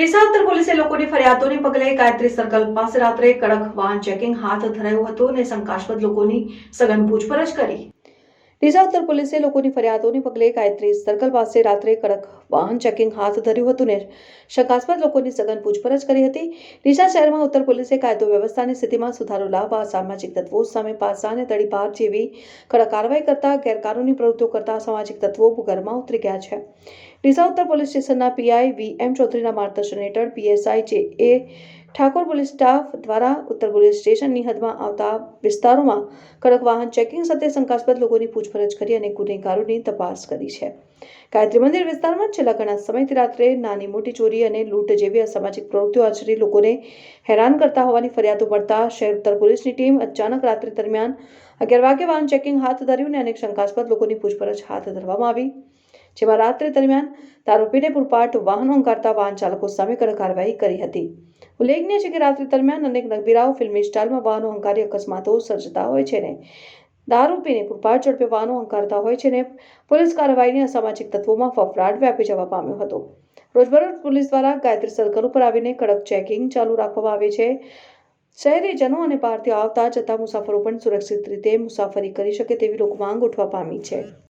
ડીસા પોલીસે લોકોની ફરિયાદોને પગલે ગાયત્રી સર્કલ પાસે રાત્રે કડક વાહન ચેકિંગ હાથ ધરાયું હતું અને શંકાસ્પદ લોકોની સઘન પૂછપરછ કરી. ડીસા પોલીસે લોકોની ફરિયાદોને પગલે ગાયત્રી સર્કલ પાસે રાત્રે કડક વાહન ચેકિંગ હાથ ધર્યું હતું ને શંકાસ્પદ લોકોની સઘન પૂછપરછ કરી હતી. ડીસા શહેરમાં ઉત્તર પોલીસે કાયદો વ્યવસ્થાની સ્થિતિમાં સુધારો લાવવા, સામાજિક તત્વો સામે પાસા અને તડીપાર જેવી કડક કાર્યવાહી કરતા ગેરકાનૂની પ્રવૃત્તિઓ કરતા સામાજિક તત્વો ભૂગર્ભમાં ઉતરી ગયા છે. ડીસા ઉત્તર પોલીસ સ્ટેશનના પીઆઈ વી એમ ચૌધરીના માર્ગદર્શન હેઠળ પીએસઆઈ જે એ ઠાકોર પોલીસ સ્ટાફ દ્વારા ઉત્તર પોલીસ સ્ટેશનની હદમાં આવતા વિસ્તારોમાં કડક વાહન ચેકિંગ સાથે શંકાસ્પદ લોકોની પૂછપરછ કરી અને ગુનેગારોની તપાસ કરી છે. ગાયત્રી મંદિર વિસ્તારમાં છેલ્લા ઘણા સમયથી રાત્રે નાની મોટી ચોરી અને લૂંટ જેવી અસામાજિક પ્રવૃત્તિઓ આચરી લોકોને હેરાન કરતા હોવાની ફરિયાદો મળતા શહેર ઉત્તર પોલીસની ટીમ અચાનક રાત્રિ દરમિયાન અગિયાર વાગે વાહન ચેકિંગ હાથ ધર્યું અને અનેક શંકાસ્પદ લોકોની પૂછપરછ હાથ ધરવામાં આવી. જેમાં રાત્રે દરમિયાન દારૂ પીને પૂરપાટ વાહન અંકારતા વાહન ચાલકો સામે કડક કાર્યવાહી કરી હતી. ઉલ્લેખનીય છે કે રાત્રિ દરમિયાન અનેક નગબીરાઓ ફિલ્મી સ્ટાઇલમાં વાહનો અંકારી અકસ્માતો સર્જતા હોય છે ને. દારૂ પીને પૂરપાટ ઝડપે વાહનો અંકારતા હોય છે ને. પોલીસ કાર્યવાહીની અસામાજિક તત્વોમાં ફફડાટ વ્યાપી જવા પામ્યો હતો. રોજબરોજ પોલીસ દ્વારા ગાયત્રી સર્કલ ઉપર આવીને કડક ચેકિંગ ચાલુ રાખવામાં આવે છે. શહેરીજનો અને બહારથી આવતા જતા મુસાફરો પણ સુરક્ષિત રીતે મુસાફરી કરી શકે તેવી લોકો માંગ ઉઠવા પામી છે.